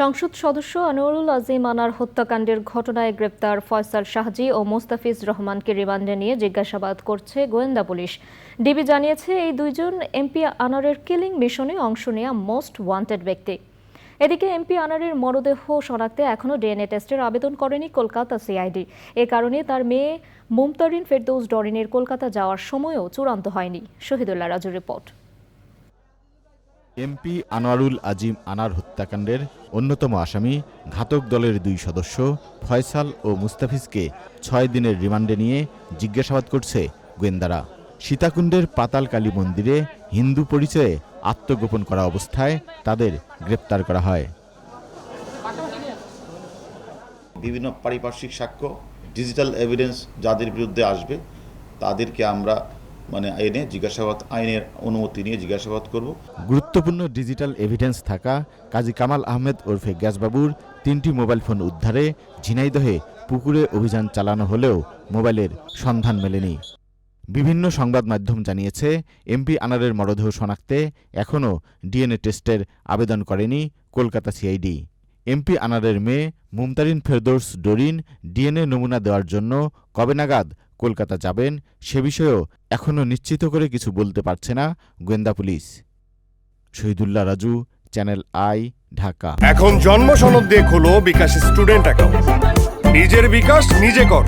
সংসদ সদস্য আনোয়ারুল আজিম আনার হত্যাকাণ্ডের ঘটনায় গ্রেপ্তার ফয়সাল শাহজি ও মোস্তাফিজ রহমানকে রিমান্ডে নিয়ে জিজ্ঞাসাবাদ করছে গোয়েন্দা পুলিশ। ডিবি জানিয়েছে, এই দুইজন এমপি আনারের কিলিং মিশনে অংশ নেওয়া মোস্ট ওয়ান্টেড ব্যক্তি। এদিকে এমপি আনারের মরদেহ শনাক্তে এখনও ডিএনএ টেস্টের আবেদন করেনি কলকাতা সিআইডি। এ কারণে তার মেয়ে মুমতারিন ফেরদৌস ডরিনের কলকাতা যাওয়ার সময়ও চূড়ান্ত হয়নি। শহীদুল্লাহ রাজুর রিপোর্ট। এমপি আনোয়ারুল আজিম আনার হত্যাকাণ্ডের অন্যতম আসামি, ঘাতক দলের দুই সদস্য, ফয়সাল ও মুস্তাফিজকে ছয় দিনের রিমান্ডে নিয়ে জিজ্ঞাসাবাদ করছে গোয়েন্দারা। সীতাকুণ্ডের পাতালকালী মন্দিরে হিন্দু পরিচয়ে আত্মগোপন করা অবস্থায় তাদের গ্রেপ্তার করা হয়। বিভিন্ন পারিপার্শ্বিক সাক্ষ্য ডিজিটাল এভিডেন্স যাদের বিরুদ্ধে আসবে, তাদেরকে আমরা মানে আইনে জিজ্ঞাসাবাদ, আইনের অনুমতি নিয়ে জিজ্ঞাসাবাদ করব। গুরুত্বপূর্ণ ডিজিটাল এভিডেন্স থাকা কাজী কামাল আহমেদ ওরফে গ্যাসবাবুর তিনটি মোবাইল ফোন উদ্ধারে ঝিনাইদহে পুকুরে অভিযান চালানো হলেও মোবাইলের সন্ধান মেলেনি। বিভিন্ন সংবাদ মাধ্যম জানিয়েছে, এমপি আনারের মরদেহ শনাক্তে এখনও ডিএনএ টেস্টের আবেদন করেনি কলকাতা সিআইডি এমপি আনারের মেয়ে মুমতারিন ফেরদৌস ডরিন ডিএনএ নমুনা দেওয়ার জন্য কবে নাগাদ কলকাতা যাবেন সে বিষয়েও এখনও নিশ্চিত করে কিছু বলতে পারছে না গোয়েন্দা police. Shahidullah Raju, channel I, Dhaka. এখন জন্ম সনদ দিয়ে খোলো বিকাশ স্টুডেন্ট অ্যাকাউন্ট। নিজের বিকাশ নিজে কর।